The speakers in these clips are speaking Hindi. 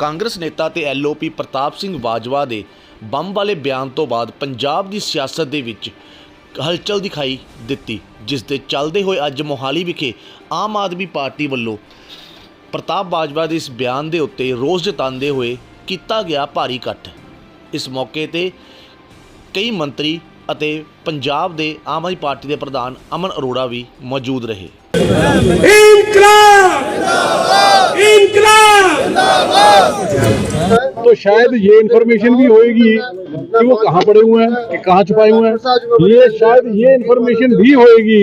ਕਾਂਗਰਸ ਨੇਤਾ ਤੇ ਐਲਓਪੀ ਪ੍ਰਤਾਪ ਸਿੰਘ ਬਾਜਵਾ ਦੇ ਬੰਬ ਵਾਲੇ ਬਿਆਨ ਤੋਂ ਬਾਅਦ ਪੰਜਾਬ ਦੀ ਸਿਆਸਤ ਦੇ ਵਿੱਚ ਹਲਚਲ ਦਿਖਾਈ ਦਿੱਤੀ, ਜਿਸ ਦੇ ਚੱਲਦੇ ਹੋਏ ਅੱਜ ਮੋਹਾਲੀ ਵਿਖੇ ਆਮ ਆਦਮੀ ਪਾਰਟੀ ਵੱਲੋਂ ਪ੍ਰਤਾਪ ਬਾਜਵਾ ਦੇ ਇਸ ਬਿਆਨ ਦੇ ਉੱਤੇ ਰੋਸ ਜਤਾਉਂਦੇ ਹੋਏ ਕੀਤਾ ਗਿਆ ਭਾਰੀ ਇਕੱਠ। ਇਸ ਮੌਕੇ ਤੇ ਕਈ ਮੰਤਰੀ ਅਤੇ ਪੰਜਾਬ ਦੇ ਆਮ ਆਦਮੀ ਪਾਰਟੀ ਦੇ ਪ੍ਰਧਾਨ ਅਮਨ ਅਰੋੜਾ ਵੀ ਮੌਜੂਦ ਰਹੇ। ਇਨਕਲਾਬ! ਇਨਕਲਾਬ! तो शायद ये इन्फॉर्मेशन भी होएगी कि वो कहाँ पड़े हुए हैं कि कहाँ छुपाए हुए हैं। ये शायद ये इन्फॉर्मेशन भी होएगी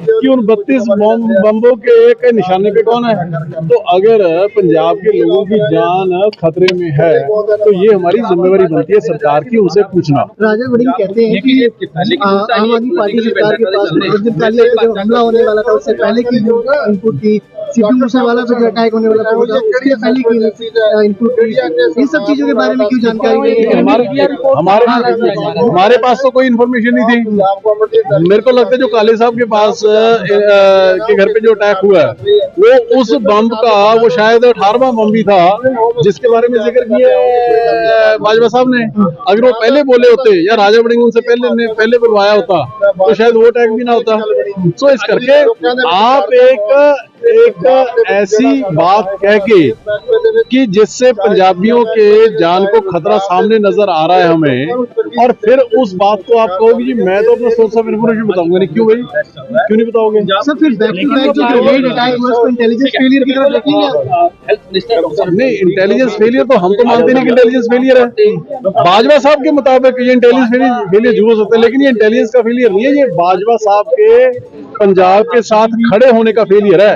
कि उन बत्तीस बम्बों के एक निशाने पे कौन है। तो अगर पंजाब के लोगों की जान खतरे में है तो ये हमारी जिम्मेवारी बनती है सरकार की उनसे पूछना। राजा वड़िंग कहते हैं कि आम आदमी पार्टी सरकार के पास पहले हमला होने वाला था उससे पहले की जो इनपुट थी पे जो अटैक होने वाला था वो पहले की इनपुट इन सब चीज़ों के बारे में क्यों जानकारी हमारे हमारे हमारे पास तो कोई इन्फॉर्मेशन नहीं थी। मेरे को लगता है जो काले साहब के पास के घर पे जो अटैक हुआ है वो उस बम का वो शायद अठारवा बम भी था जिसके बारे में ज़िक्र किया है बाजवा साहब ने। अगर वो पहले बोले होते या राजा बड़िंग उनसे पहले ने पहले बुलवाया होता तो शायद वो अटैक भी ना होता। सो इस करके आप एक एक ऐसी बात कह के कि जिससे पंजाबियों के जान को खतरा सामने नज़र आ रहा है हमें और फिर उस बात को आप कहोगे जी मैं तो अपना सोर्स ऑफ़ इन्फॉर्मेशन बताऊँगा नहीं क्यों भाई? क्यों नहीं बताओगे? सर फिर बैक टू बैक जो ग्रेनेड अटैक हुआ उसको इंटेलिजेंस फेलियर की तरफ़ देखेंगे नहीं इंटेलिजेंस फेलियर तो हम तो मानते नहीं कि इंटेलिजेंस फेलियर है। बाजवा साहब के मुताबिक ये इंटेलिजेंस फेलियर ज़रूर हो हैं लेकिन ये इंटेलिजेंस का फेलियर नहीं है ये बाजवा साहब के पंजाब के साथ खड़े होने का फेलियर है।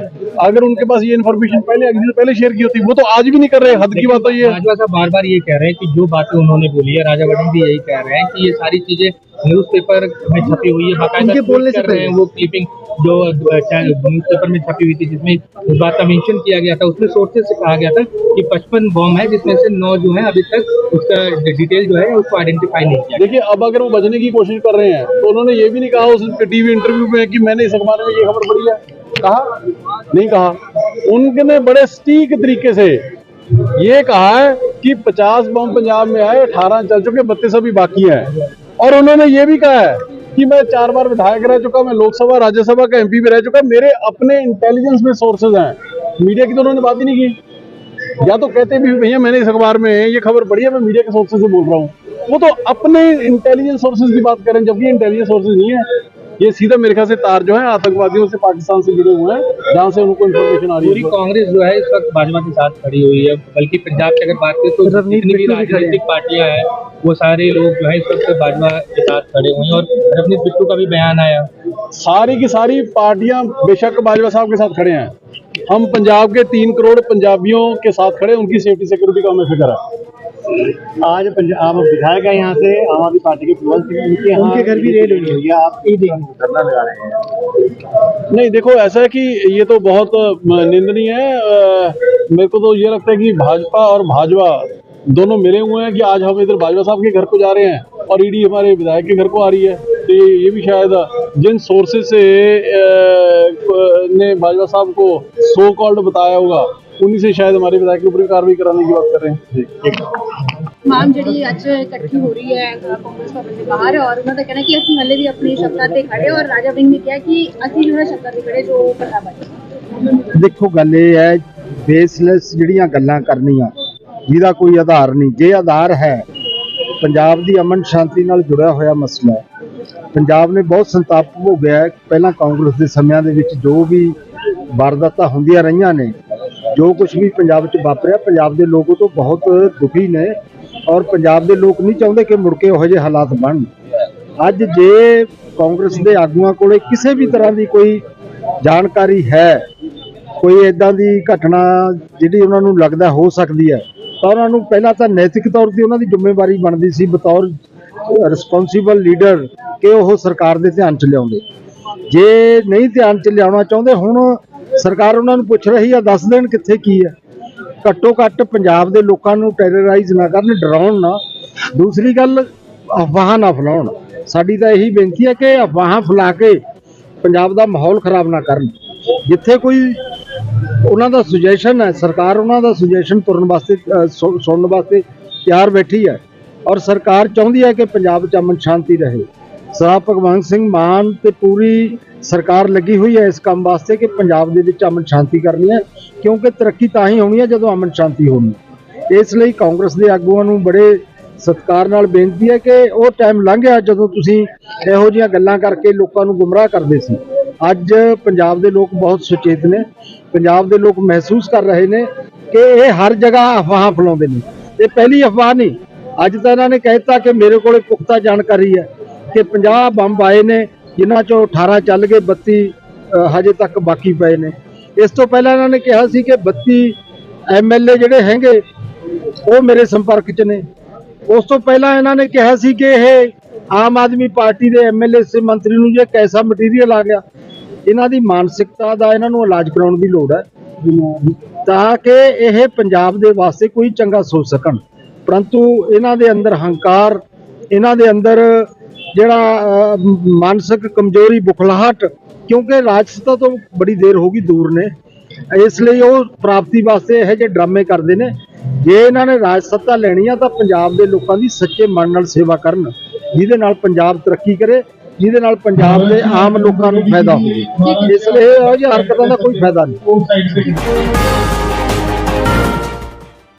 अगर उनके पास ये इन्फॉर्मेशन पहले अगले से पहले शेयर की होती वो तो आज भी नहीं कर रहे हद की बात तो ये। है बाजवा साहब बार बार ये कह रहे हैं कि जो बातें उन्होंने बोली है राजा वड़िंग भी यही कह रहे हैं कि ये सारी चीज़ें न्यूज़पेपर में छपी हुई है बाकायदा उनके बोलने से कर रहे हैं वो क्लिपिंग जो न्यूज़पेपर में छपी हुई थी जिसमें इस बात का मेंशन किया गया था उसमें सोर्सेज से कहा गया था कि पचपन बॉम्ब है जिसमें से नौ जो है अभी तक उसका डिटेल जो है उसको आइडेंटिफाई नहीं किया देखिए अब अगर वो बचने की कोशिश कर रहे हैं तो उन्होंने ये भी नहीं कहा उस टीवी इंटरव्यू में कि मैंने इस अखबार में ये खबर पड़ी है। कहा? नहीं कहा। उनने बड़े सटीक तरीके से ये कहा है कि 50 बम पंजाब में आए 18 चल चुके, बत्तीस अभी बाकी हैं। और उन्होंने ये भी कहा है कि मैं चार बार विधायक रह चुका, मैं लोकसभा, राज्यसभा का एमपी भी रह चुका, मेरे अपने इंटेलिजेंस में सोर्सेज हैं। मीडिया की तो उन्होंने बात ही नहीं की। या तो कहते भी, भैया, मैंने इस अखबार में ये खबर पढ़ी है, मैं मीडिया के सोर्सेज से बोल रहा हूँ। वो तो अपने इंटेलिजेंस सोर्सेज की बात करें, जबकि इंटेलिजेंस सोर्सेज नहीं है। ये सीधा मेरे ख्याल से तार जो है आतंकवादियों से पाकिस्तान से जुड़े हुए हैं जहाँ से उनको इन्फॉर्मेशन आ रही है। कांग्रेस जो है इस वक्त भाजपा के साथ खड़ी हुई है बल्कि पंजाब की अगर बात करें तो जितनी भी राजनीतिक पार्टियाँ हैं वो सारे लोग जो है इस वक्त भाजपा के साथ खड़े हुए हैं। और रवनीत बिट्टू का भी बयान आया। सारी की सारी पार्टियाँ बेशक बाजवा साहब के साथ खड़े हैं। हम पंजाब के तीन करोड़ पंजाबियों के साथ खड़े उनकी सेफ्टी सिक्योरिटी का हमें फ़िक्र है। आज पंजाब विधायक है यहाँ से आम आदमी पार्टी के उनके यहाँ उनके घर भी रेड हुई है। है आप ई धरना लगा रहे हैं नहीं देखो ऐसा है कि ये तो बहुत निंदनीय है मेरे को तो ये लगता है कि भाजपा और भाजपा दोनों मिले हुए हैं कि आज हम इधर भाजपा साहब के घर को जा रहे हैं और ईडी हमारे विधायक के घर को आ रही है तो ये ये भी शायद जिन सोर्सेज से ने भाजपा साहब को सो कॉल्ड बताया होगा उन्हीं से शायद हमारे विधायक के ऊपर भी कार्रवाई कराने की बात कर रहे हैं ठीक ਮਾਮ ਜਿਹੜੀ ਅੱਜ ਇਕੱਠੀ ਹੋ ਰਹੀ ਹੈ ਅ, ਕਾਂਗਰਸ ਭਵਨ ਦੇ ਬਾਹਰ ਔਰ ਉਹਨਾਂ ਦਾ ਕਹਿਣਾ ਕਿ ਅਸੀਂ ਹਲੇ ਵੀ ਆਪਣੀ ਸ਼ਬਦਾਂ ਤੇ ਖੜੇ ਔਰ ਰਾਜਾ ਵਿੰਗ ਨੇ ਕਿਹਾ ਕਿ ਅਸੀਂ ਜੋ ਹੈ ਸ਼ਬਦਾਂ ਤੇ ਖੜੇ ਜੋ ਪ੍ਰਤਾਪ ਹੈ ਦੇਖੋ ਗੱਲ ਇਹ ਹੈ ਬੇਸਲੈਸ ਜਿਹੜੀਆਂ ਗੱਲਾਂ ਕਰਨੀਆਂ ਜਿਹਦਾ ਕੋਈ ਆਧਾਰ ਨਹੀਂ ਜੇ ਆਧਾਰ ਹੈ ਪੰਜਾਬ ਦੀ ਅਮਨ ਸ਼ਾਂਤੀ ਨਾਲ ਜੁੜਿਆ ਹੋਇਆ ਮਸਲਾ ਹੈ ਪੰਜਾਬ ਨੇ ਬਹੁਤ ਸੰਤਾਪ ਭੋਗਿਆ ਹੈ ਪਹਿਲਾਂ ਕਾਂਗਰਸ ਦੇ ਸਮਿਆਂ ਦੇ ਵਿੱਚ ਜੋ ਵੀ ਵਾਰਦਾਤਾਂ ਹੁੰਦੀਆਂ ਰਹੀਆਂ ਨੇ ਜੋ ਕੁਝ ਵੀ ਪੰਜਾਬ 'ਚ ਵਾਪਰਿਆ, ਪੰਜਾਬ ਦੇ ਲੋਕ ਉਹ ਤੋਂ ਬਹੁਤ ਦੁਖੀ ਨੇ ਔਰ ਪੰਜਾਬ ਦੇ ਲੋਕ ਨਹੀਂ ਚਾਹੁੰਦੇ ਕਿ ਮੁੜ ਕੇ ਉਹੋ ਜਿਹੇ ਹਾਲਾਤ ਬਣਨ ਅੱਜ ਜੇ ਕਾਂਗਰਸ ਦੇ ਆਗੂਆਂ ਕੋਲੇ ਕਿਸੇ ਵੀ ਤਰ੍ਹਾਂ ਦੀ ਕੋਈ ਜਾਣਕਾਰੀ ਹੈ, ਕੋਈ ਇਦਾਂ ਦੀ ਘਟਨਾ ਜਿਹੜੀ ਉਹਨਾਂ ਨੂੰ ਲੱਗਦਾ ਹੋ ਸਕਦੀ ਹੈ, ਤਾਂ ਉਹਨਾਂ ਨੂੰ ਪਹਿਲਾਂ ਤਾਂ ਨੈਤਿਕ ਤੌਰ ਤੇ ਉਹਨਾਂ ਦੀ ਜ਼ਿੰਮੇਵਾਰੀ ਬਣਦੀ ਸੀ ਬਤੌਰ ਰਿਸਪੌਂਸੀਬਲ ਲੀਡਰ ਕਿ ਉਹ ਸਰਕਾਰ ਦੇ ਧਿਆਨ ਚ ਲਿਆਉਂਦੇ। ਜੇ ਨਹੀਂ ਧਿਆਨ ਚ ਲਿਆਉਣਾ ਚਾਹੁੰਦੇ, ਹੁਣ ਸਰਕਾਰ ਉਹਨਾਂ ਨੂੰ ਪੁੱਛ ਰਹੀ ਆ ਦੱਸ ਦੇਣ ਕਿੱਥੇ ਕੀ ਹੈ ਘੱਟੋ ਘੱਟ ਪੰਜਾਬ ਦੇ ਲੋਕਾਂ ਨੂੰ ਟੈਰਰਾਈਜ਼ ਨਾ ਕਰਨ ਡਰਾਉਣ ਨਾ। ਦੂਸਰੀ ਗੱਲ ਅਫਵਾਹਾਂ ਨਾ ਫੈਲਾਉਣ। ਸਾਡੀ ਤਾਂ ਇਹੀ ਬੇਨਤੀ ਹੈ ਕਿ ਅਫਵਾਹਾਂ ਫੈਲਾ ਕੇ ਪੰਜਾਬ ਦਾ ਮਾਹੌਲ ਖਰਾਬ ਨਾ ਕਰਨ। ਜਿੱਥੇ ਕੋਈ ਉਹਨਾਂ ਦਾ ਸੁਜੈਸ਼ਨ ਹੈ ਸਰਕਾਰ ਉਹਨਾਂ ਦਾ ਸੁਜੈਸ਼ਨ ਤੁਰਨ ਵਾਸਤੇ ਅ, ਸੁਣਨ ਵਾਸਤੇ ਤਿਆਰ ਬੈਠੀ ਹੈ। ਔਰ ਸਰਕਾਰ ਚਾਹੁੰਦੀ ਹੈ ਕਿ ਪੰਜਾਬ 'ਚ ਅਮਨ ਸ਼ਾਂਤੀ ਰਹੇ। ਸਰਦਾਰ ਭਗਵੰਤ ਸਿੰਘ ਮਾਨ ਤੇ ਪੂਰੀ ਸਰਕਾਰ ਲੱਗੀ ਹੋਈ ਹੈ ਇਸ ਕੰਮ ਵਾਸਤੇ ਕਿ ਪੰਜਾਬ ਦੇ ਵਿੱਚ ਅਮਨ ਸ਼ਾਂਤੀ ਕਰਨੀ ਹੈ, ਕਿਉਂਕਿ ਤਰੱਕੀ ਤਾਂ ਹੀ ਹੋਣੀ ਹੈ ਜਦੋਂ ਅਮਨ ਸ਼ਾਂਤੀ ਹੋਣੀ ਇਸ ਲਈ ਕਾਂਗਰਸ ਦੇ ਆਗੂਆਂ ਨੂੰ ਬੜੇ ਸਤਿਕਾਰ ਨਾਲ ਬੇਨਤੀ ਹੈ ਕਿ ਉਹ ਟਾਈਮ ਲੰਘ ਗਿਆ ਜਦੋਂ ਤੁਸੀਂ ਇਹੋ ਜਿਹੀਆਂ ਗੱਲਾਂ ਕਰਕੇ ਲੋਕਾਂ ਨੂੰ ਗੁੰਮਰਾਹ ਕਰਦੇ ਸੀ। ਅੱਜ ਪੰਜਾਬ ਦੇ ਲੋਕ ਬਹੁਤ ਸੁਚੇਤ ਨੇ, ਪੰਜਾਬ ਦੇ ਲੋਕ ਮਹਿਸੂਸ ਕਰ ਰਹੇ ਨੇ ਕਿ ਇਹ ਹਰ ਜਗ੍ਹਾ ਅਫਵਾਹਾਂ ਫੈਲਾਉਂਦੇ ਨੇ। ਇਹ ਪਹਿਲੀ ਅਫਵਾਹ ਨਹੀਂ, ਅੱਜ ਤਾਂ ਇਹਨਾਂ ਨੇ ਕਹਿਤਾ ਕਿ ਮੇਰੇ ਕੋਲੇ ਪੁਖਤਾ ਜਾਣਕਾਰੀ ਹੈ ਕਿ 50 ਬੰਬ ਆਏ ਨੇ ਜਿਨ੍ਹਾਂ ਚੋਂ 18 ਚੱਲ ਗਏ 32 ਹਜੇ ਤੱਕ ਬਾਕੀ ਪਏ ਨੇ। ਇਸ ਤੋਂ ਪਹਿਲਾਂ ਇਹਨਾਂ ਨੇ ਕਿਹਾ ਸੀ ਕਿ 32 ਐਮਐਲਏ ਜਿਹੜੇ ਹੈਗੇ, ਉਹ ਮੇਰੇ ਸੰਪਰਕ 'ਚ ਨੇ। ਉਸ ਤੋਂ ਪਹਿਲਾਂ ਇਹਨਾਂ ਨੇ ਕਿਹਾ ਸੀ ਕਿ ਇਹ ਆਮ ਆਦਮੀ ਪਾਰਟੀ ਦੇ ਐਮਐਲਏ ਸੇ ਮੰਤਰੀ ਨੂੰ ਜੇ ਕੈਸਾ ਮਟੀਰੀਅਲ ਆ ਗਿਆ, ਇਹਨਾਂ ਦੀ ਮਾਨਸਿਕਤਾ ਦਾ ਇਹਨਾਂ ਨੂੰ ਇਲਾਜ ਕਰਾਉਣ ਦੀ ਲੋੜ ਹੈ, ਤਾਂ ਕਿ ਇਹ ਪੰਜਾਬ ਦੇ ਵਾਸਤੇ ਕੋਈ ਚੰਗਾ ਸੋਚ ਸਕਣ। ਪਰੰਤੂ ਇਹਨਾਂ ਦੇ ਅੰਦਰ ਹੰਕਾਰ, ਇਹਨਾਂ ਦੇ ਅੰਦਰ ਜਿਹੜਾ ਮਾਨਸਿਕ ਕਮਜ਼ੋਰੀ, ਬੁਖਲਾਹਟ, ਕਿਉਂਕਿ ਰਾਜਸਤਾ ਤੋਂ ਬੜੀ ਦੇਰ ਹੋ ਗਈ ਦੂਰ ਨੇ, ਇਸ ਲਈ ਉਹ ਪ੍ਰਾਪਤੀ ਵਾਸਤੇ ਇਹੋ ਜਿਹੇ ਡਰਾਮੇ ਕਰਦੇ ਨੇ। ਜੇ ਇਹਨਾਂ ਨੇ ਰਾਜ ਸੱਤਾ ਲੈਣੀ ਆ ਤਾਂ ਪੰਜਾਬ ਦੇ ਲੋਕਾਂ ਦੀ ਸੱਚੇ ਮਨ ਨਾਲ ਸੇਵਾ ਕਰਨ, ਜਿਹਦੇ ਨਾਲ ਪੰਜਾਬ ਤਰੱਕੀ ਕਰੇ, ਜਿਹਦੇ ਨਾਲ ਪੰਜਾਬ ਦੇ ਆਮ ਲੋਕਾਂ ਨੂੰ ਫਾਇਦਾ ਹੋਵੇ। ਇਸ ਲਈ ਇਹੋ ਜਿਹੀ ਹਰਕਤਾਂ ਦਾ ਕੋਈ ਫਾਇਦਾ ਨਹੀਂ।